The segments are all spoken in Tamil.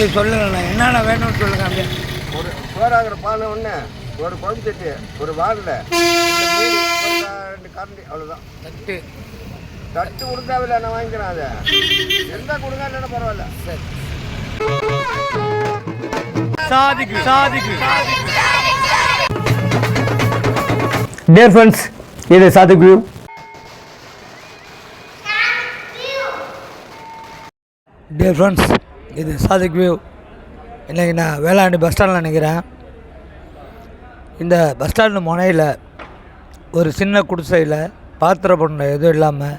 அப்படி சொல்லுங்கண்ணா என்னென்ன வேணும்னு சொல்லுங்க அப்படியே. ஒரு சோறாகிற பானை ஒன்று ஒரு குழம்பு சட்டி ஒரு வாரில் ரெண்டு கரண்டி அவ்வளோதான் தட்டு. தட்டு கொடுத்தாவில்ல நான் வாங்கிக்கிறேன் அதை. எந்த கொடுங்க இல்லைன்னா பரவாயில்ல. சரி சாதிக்கு சாதிக்கு. டியர் ஃப்ரெண்ட்ஸ் இது சாதிக் வியூ டியர் ஃப்ரெண்ட்ஸ் இது சாதிக் வியூ இன்றைக்கி நான் வேளாண்டி பஸ் ஸ்டாண்டில் நிற்கிறேன் இந்த பஸ் ஸ்டாண்டு முனையில் ஒரு சின்ன குடிசையில் பாத்திர பொண்ணு எதுவும் இல்லாமல்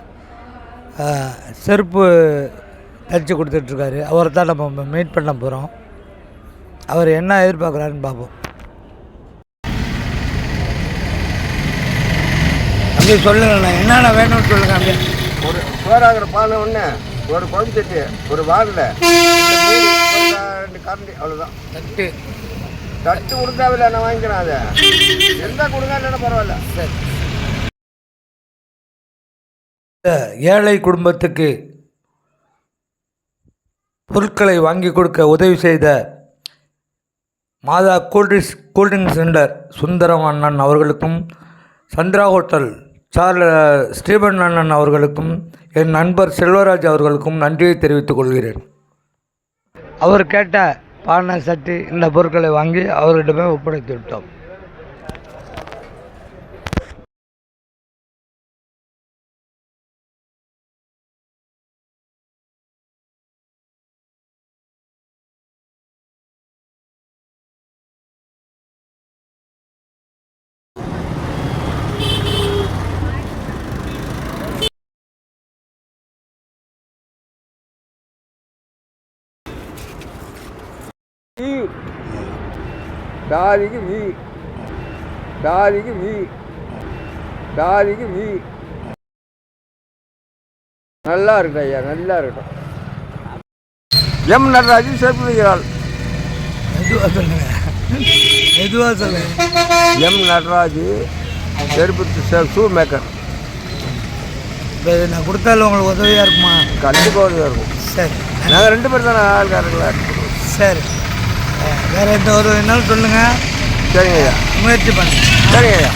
செருப்பு தச்சு கொடுத்துட்ருக்காரு. அவரை தான் நம்ம மீட் பண்ண போகிறோம் அவர் என்ன எதிர்பார்க்குறாருன்னு பார்ப்போம். அப்படியே சொல்லுங்கண்ணா என்னென்ன வேணும்னு சொல்லுங்கள் அப்படியே ஒரு சோறாகிற பானை ஒன்று ஒரு குழம்பு சட்டி ஒரு வாரில் ரெண்டு கரண்டி அவ்வளோதான் தட்டு. தட்டு கொடுத்தாவில்ல நான் வாங்கிக்கிறேன் அதை. எந்த கொடுங்க இல்லைன்னா பரவாயில்ல. சரி ஏழை குடும்பத்துக்கு பொருட்களை வாங்கி கொடுக்க உதவி செய்த மாதா கூல்ட்ரிங்க்ஸ் கூல்ட்ரிங்க் சென்டர் சுந்தரம் அண்ணன் அவர்களுக்கும் சந்திரா ஹோட்டல் சார்ல ஸ்ரீபன் அண்ணன் அவர்களுக்கும் என் நண்பர் செல்வராஜ் அவர்களுக்கும் நன்றியை தெரிவித்துக் கொள்கிறேன். அவர் கேட்ட பானை சட்டி இந்த பொருட்களை வாங்கி அவரிடமே ஒப்படைத்து விட்டோம். வி. தாதிக்கு வி. தாதிக்கு வி. தாதிக்கு வி. நல்லா இருக்கட்டும் ஐயா நல்லா இருக்கட்டும். எம் நடராஜி சேர்த்து வைக்கிறாள் மெதுவாக சொல்லுங்க. எம் நடராஜ் செருப்பு ஷூ மேக்கர் இப்போ நான் கொடுத்தாலும் உங்களுக்கு உதவியாக இருக்குமா? கண்டிப்பாக உதவியாக இருக்கும். சரி. நாங்கள் ரெண்டு பேர் தானே ஆள்காரங்களா இருக்கோம் சரி. வேற எந்த உதவி வேணாலும் சொல்லுங்கள் சரிங்க ஐயா. முயற்சி பண்ணுங்க. சரிங்க ஐயா.